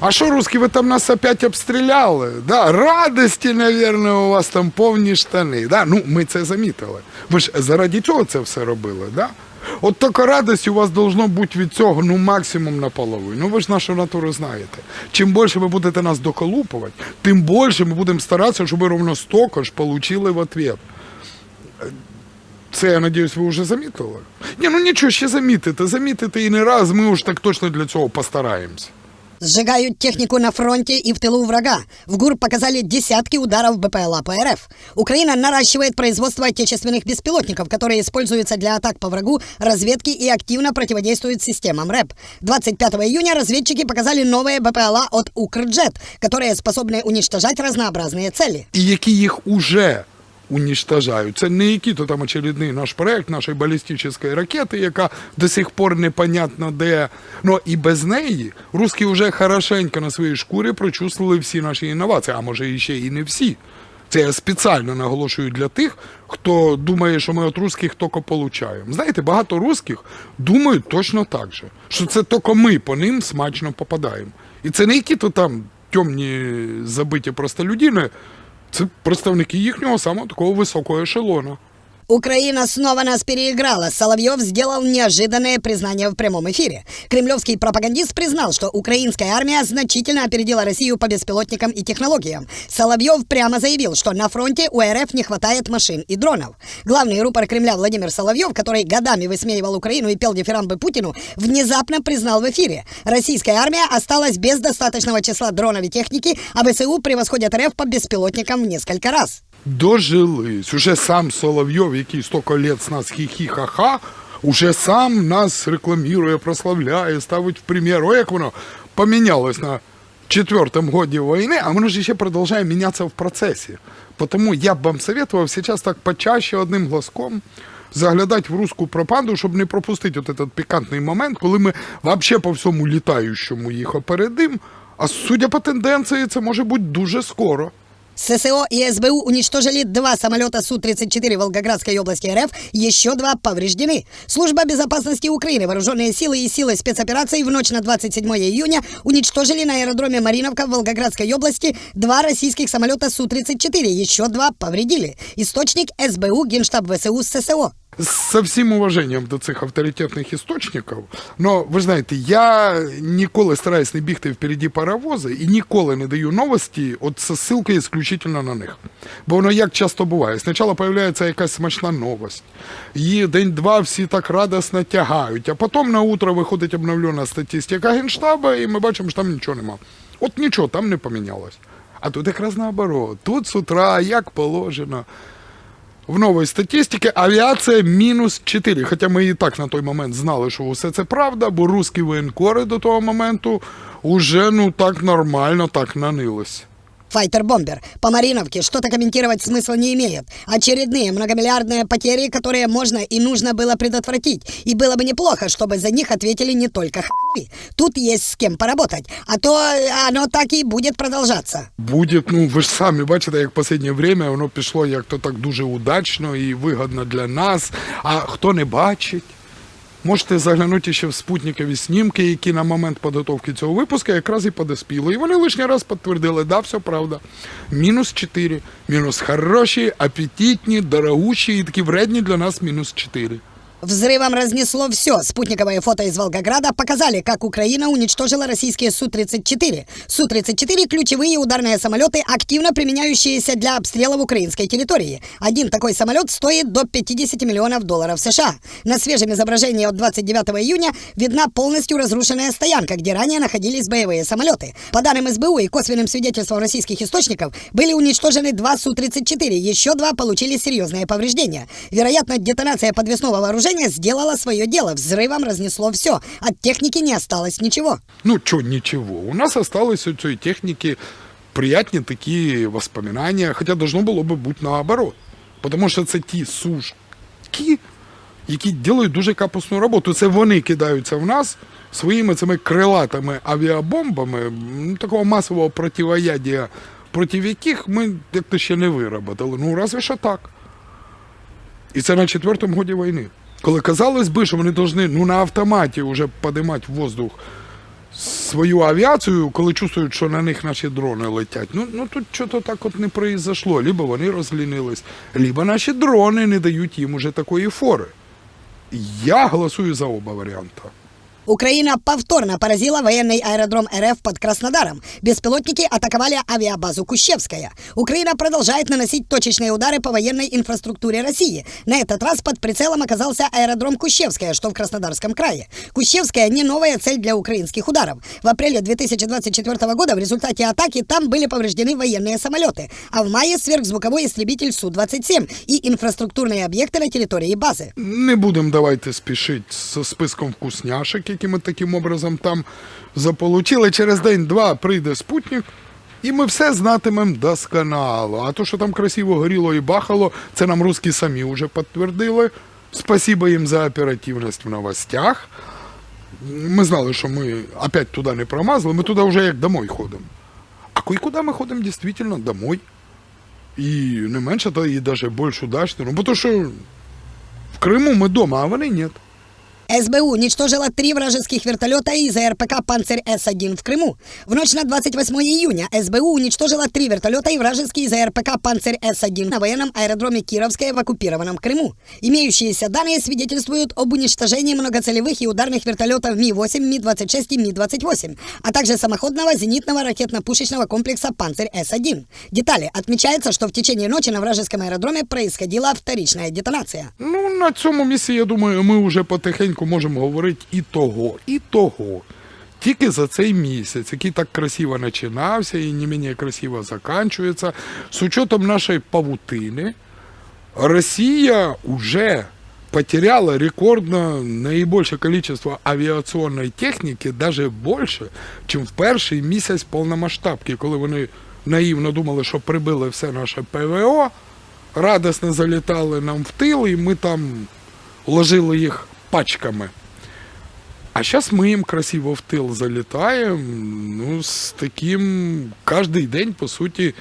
А що, русські, ви там нас опять обстріляли? Да, радості, наверное, у вас там повні штани. Да? Ну, ми це замітили. Ви ж заради чого це все робили, да? От така радість у вас должно бути від цього, ну, максимум наполовину. Ну, ви ж нашу натуру знаєте. Чим більше ви будете нас доколупувати, тим більше ми будемо старатися, щоб ви ровно столько ж получили в ответ. Це, я надіюсь, ви вже замітили? Ні, ну нічого, ще замітите, замітите і не раз, ми уж так точно для цього постараємося. Сжигают технику на фронте и в тылу врага. В ГУР показали десятки ударов БПЛА по РФ. Украина наращивает производство отечественных беспилотников, которые используются для атак по врагу, разведки и активно противодействуют системам РЭП. 25 июня разведчики показали новые БПЛА от Укрджет, которые способны уничтожать разнообразные цели. і які їх уже уничтожають. Це не який то там очередний наш проект нашої балістичної ракети, яка до сих пор непонятно де. Ну і без неї русські вже хорошенько на своїй шкурі прочувствували всі наші інновації, а може і ще і не всі. Це я спеціально наголошую для тих, хто думає, що ми від русських тільки получаємо. Знаєте, багато русських думають точно так же, що це тільки ми по ним смачно попадаємо. І це не які то там темні забиті простолюдини, це представники їхнього самого такого високого ешелона. Украина снова нас переиграла. Соловьев сделал неожиданное признание в прямом эфире. Кремлевский пропагандист признал, что украинская армия значительно опередила Россию по беспилотникам и технологиям. Соловьев прямо заявил, что на фронте у РФ не хватает машин и дронов. Главный рупор Кремля Владимир Соловьев, который годами высмеивал Украину и пел дифирамбы Путину, внезапно признал в эфире. Российская армия осталась без достаточного числа дронов и техники, а ВСУ превосходят РФ по беспилотникам в несколько раз. Дожились. Уже сам Соловйов, який стільки лет з нас хі-хі-ха-ха, уже сам нас рекламує, прославляє, ставить в примір. О, як воно помінялось на четвертому годі війни, а воно ж ще продовжує мінятися в процесі. Тому я б вам советував зараз так почаще одним глазком заглядати в русську пропаганду, щоб не пропустити от этот пікантний момент, коли ми взагалі по всьому літаючому їх опередимо, а судя по тенденції, це може бути дуже скоро. ССО и СБУ уничтожили два самолета Су-34 в Волгоградской области РФ, еще два повреждены. Служба безопасности Украины, вооруженные силы и силы спецопераций в ночь на 27 июня уничтожили на аэродроме Мариновка в Волгоградской области два российских самолета Су-34, еще два повредили. Источник СБУ, Генштаб ВСУ, ССО. Со всім уваженням до цих авторитетних істочників, но ви знаєте, я ніколи стараюсь не бігти впереді паровоза і ніколи не даю новості от з ссылкою исключительно на них. Бо воно як часто буває. Спочатку з'являється якась смачна новость, її день-два всі так радосно тягають, а потім на утро виходить обновлена статистика Генштаба, і ми бачимо, що там нічого нема. От нічого там не помінялось. А тут якраз наоборот. Тут з утра, як положено. В новій статистиці авіація мінус 4. Хоча ми і так на той момент знали, що все це правда, бо русські воєнкори до того моменту уже ну так нормально так нанились. Файтер-бомбер. По Мариновке что-то комментировать смысла не имеет. Очередные многомиллиардные потери, которые можно и нужно было предотвратить. И было бы неплохо, чтобы за них ответили не только хуй. Тут есть с кем поработать. А то оно так и будет продолжаться. Буде, ну ви ж самі бачите, як в останнє время воно пішло як то так дуже удачно і вигодно для нас. А хто не бачить, Можете заглянути ще в спутникові снімки, які на момент підготовки цього випуску якраз і подоспіли. І вони лишній раз підтвердили, да, все правда. Мінус 4. Мінус хороші, апетитні, дорогущі і такі вредні для нас мінус 4. Взрывом разнесло все. Спутниковые фото из Волгограда показали, как Украина уничтожила российские Су-34. Су-34 – ключевые ударные самолеты, активно применяющиеся для обстрелов украинской территории. Один такой самолет стоит до 50 миллионов долларов США. На свежем изображении от 29 июня видна полностью разрушенная стоянка, где ранее находились боевые самолеты. По данным СБУ и косвенным свидетельствам российских источников, были уничтожены два Су-34, еще два получили серьезные повреждения. Вероятно, детонация подвесного вооружения сделала свое дело. Взрывом разнесло все. От техники не осталось ничего. Ну, чё, ничего. У нас осталось у цієї техніки приятні такі воспоминания, хоча должно було би бути наоборот. Тому що це ті сушки, які роблять дуже капусну роботу. Це вони кидаються в нас своїми цими крилатими авіабомбами м, такого масового противоядія, проти яких ми як-то ще не виробили. Ну, разве що так. І це на четвертому годі війни. Коли казалось би, що вони повинні ну, на автоматі вже підіймати в воздух свою авіацію, коли чувствують, що на них наші дрони летять. Ну, ну тут щось так от не произошло. Либо вони розлінились, либо наші дрони не дають їм уже такої фори. Я голосую за оба варіанти. Украина повторно поразила военный аэродром РФ под Краснодаром. Беспилотники атаковали авиабазу Кущевская. Украина продолжает наносить точечные удары по военной инфраструктуре России. На этот раз под прицелом оказался аэродром Кущевская, что в Краснодарском крае. Кущевская не новая цель для украинских ударов. В апреле 2024 года в результате атаки там были повреждены военные самолеты, а в мае сверхзвуковой истребитель Су-27 и инфраструктурные объекты на территории базы. Не будемо давайте спішити з списком вкусняшок, які ми таким образом там заполучили. Через день-два прийде спутник, і ми все знатимемо досконало. А то, що там красиво горіло і бахало, це нам русські самі вже підтвердили. Спасибо їм за оперативність в новостях. Ми знали, що ми опять туди не промазали, ми туди вже як домой ходимо. А куди ми ходимо дійсно домой. І не менше, та і навіть більш удачно. Ну, бо то, що в Крыму мы дома, а вони нет. СБУ уничтожила три вражеских вертолета из РПК «Панцирь С-1» в Крыму. В ночь на 28 июня СБУ уничтожила три вертолета и вражеские из РПК «Панцирь С-1» на военном аэродроме Кировское в оккупированном Крыму. Имеющиеся данные свидетельствуют об уничтожении многоцелевых и ударных вертолетов Ми-8, Ми-26 и Ми-28, а также самоходного зенитного ракетно-пушечного комплекса «Панцирь С-1». Детали. Отмечается, что в течение ночи на вражеском аэродроме происходила вторичная детонация. Ну, на цьому місці, я думаю, ми вже потихеньку можемо говорити і того, і того. Тільки за цей місяць, який так красиво починався і не менее красиво закінчується, з учетом нашої павутини, Росія вже потеряла рекордно наибольшее количество авіаційної техніки, даже більше, ніж в перший місяць повномасштабки, коли вони наївно думали, що прибили все наше ПВО, радісно залітали нам в тил, і ми там ложили їх пачками. А сейчас мы им красиво в тил залетаем, ну, с таким каждый день, по суті,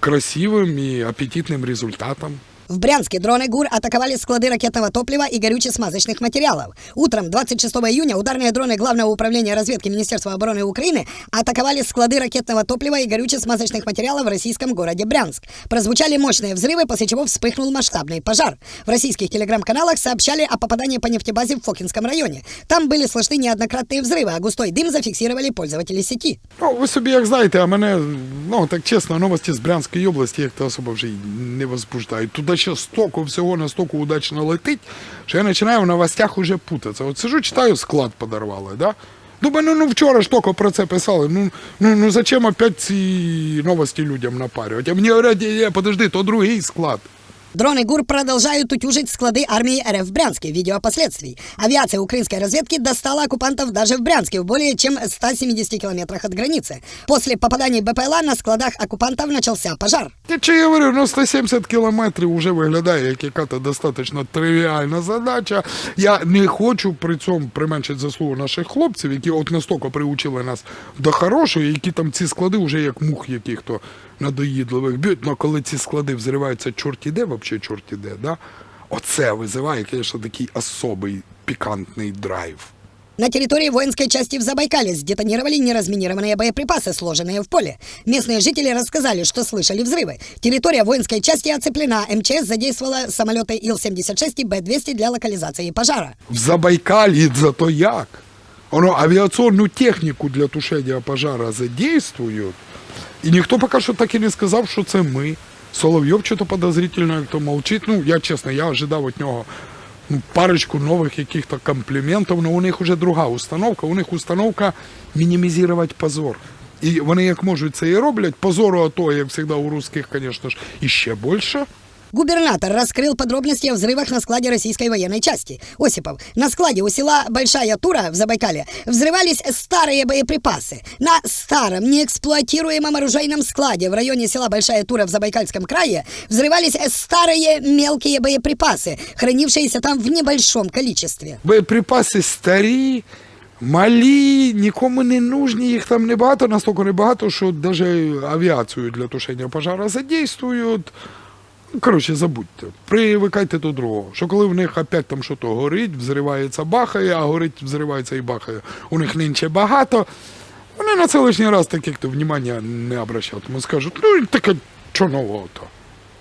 красивим и аппетитным результатом. В Брянске дроны ГУР атаковали склады ракетного топлива и горюче-смазочных материалов. Утром 26 июня ударные дроны Главного управления разведки Министерства обороны Украины атаковали склады ракетного топлива и горюче-смазочных материалов в российском городе Брянск. Прозвучали мощные взрывы, после чего вспыхнул масштабный пожар. В российских телеграм-каналах сообщали о попадании по нефтебазе в Фокинском районе. Там были слышны неоднократные взрывы, а густой дым зафиксировали пользователи сети. Ну, ви собі як знаєте, а мене, ну так чесно, новості з Брянської області як то особо вже й не возбуждають. Туди Ще стоку всього настолько удачно летить, що я починаю в новостях уже путатися. От сижу, читаю, склад подорвали, да? Думаю, ну, ну вчора ж тільки про це писали. Ну, ну, ну зачем опять ці новості людям напарювати? А мені говорять, «Е, подожди, то другий склад. Дроны ГУР продолжают утюжить склады армии РФ в Брянске. Видео последствий. Авиация украинской разведки достала оккупантов даже в Брянске, в более чем 170 километрах от границы. После попаданий БПЛА на складах оккупантов начался пожар. Я чи я говорю, ну 170 кілометрів вже виглядає як яка-то достатньо тривіальна задача. Я не хочу при цьому применшити заслугу наших хлопців, які от настільки приучили нас до хорошого, які там ці склади вже як мух яких-то надоїдливих б'ють. Ну коли ці склади взриваються чорт іде, взагалі чорт іде, да? Оце визиває, звісно, такий особий пікантний драйв. На территории воинской части в Забайкале сдетонировали неразминированные боеприпасы, сложенные в поле. Местные жители рассказали, что слышали взрывы. Территория воинской части оцеплена. МЧС задействовала самолеты Ил-76 и Б-200 для локализации пожара. В Забайкалье зато як. Воно авіаційну техніку для тушення пожара задействують. І ніхто поки що так і не сказав, що це ми. Соловйов що-то подозрительно кто молчит. Ну, я чесно, я ожидав від нього ну, парочку нових яких-то компліментів, але у них вже друга установка. У них установка мінімізувати позор. І вони як можуть це і роблять. Позору, то, як завжди у русських, звісно ж, іще більше. Губернатор раскрыл подробности о взрывах на складе российской военной части. Осипов, на складе у села Большая Тура в Забайкале взрывались старые боеприпасы. На старом, неэксплуатируемом оружейном складе в районе села Большая Тура в Забайкальском крае взрывались старые мелкие боеприпасы, хранившиеся там в небольшом количестве. Боєприпаси старі, малі, нікому не нужні, їх там небагато, настільки небагато, що навіть авіацію для тушення пожара задействують. Коротше, забудьте. Привикайте до другого. Що коли в них опять там щось горить, взривається, бахає, а горить, взривається і бахає. У них нинче багато. Вони на це лишній раз так як то внимання не обращатимуть. Скажуть, ну таке, що нового-то?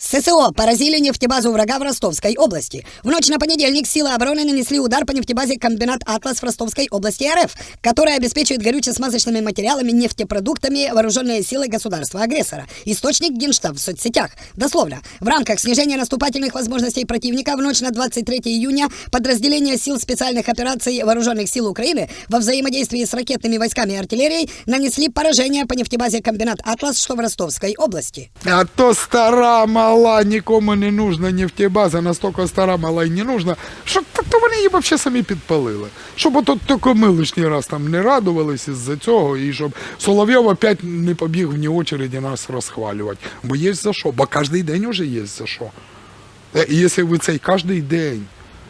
ССО поразили нефтебазу врага в Ростовской области. В ночь на понедельник силы обороны нанесли удар по нефтебазе комбинат «Атлас» в Ростовской области РФ, которая обеспечивает горюче-смазочными материалами, нефтепродуктами вооруженные силы государства-агрессора. Источник Генштаб в соцсетях. Дословно. В рамках снижения наступательных возможностей противника в ночь на 23 июня подразделения сил специальных операций вооруженных сил Украины во взаимодействии с ракетными войсками и артиллерией нанесли поражение по нефтебазе комбинат «Атлас», что в Ростовской области. А то стара мала, нікому не нужна нефтебаза, настільки стара мала і не нужна, що то, то вони її взагалі самі підпалили. Щоб ото тільки ми лишній раз там не радувалися із-за цього, і щоб Соловйов опять не побіг вні очереді нас розхвалювати. Бо є за що, бо кожен день вже є за що. Е, І якщо ви цей кожен день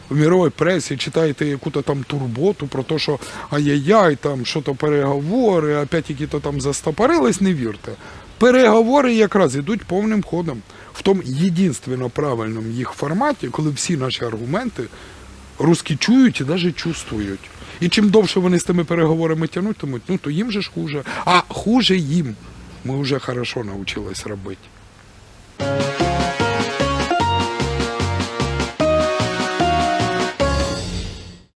в мировій пресі читаєте яку-то там турботу про те, що ай-яй-яй, там що то переговори, опять які-то там застопорились, не вірте. Переговори якраз ідуть повним ходом. В тому єдинственно правильному їх форматі, коли всі наші аргументи русські чують і навіть чувствують. І чим довше вони з тими переговорами тянутимуть, ну то їм же ж хуже. А хуже їм. Ми вже хорошо навчились робити.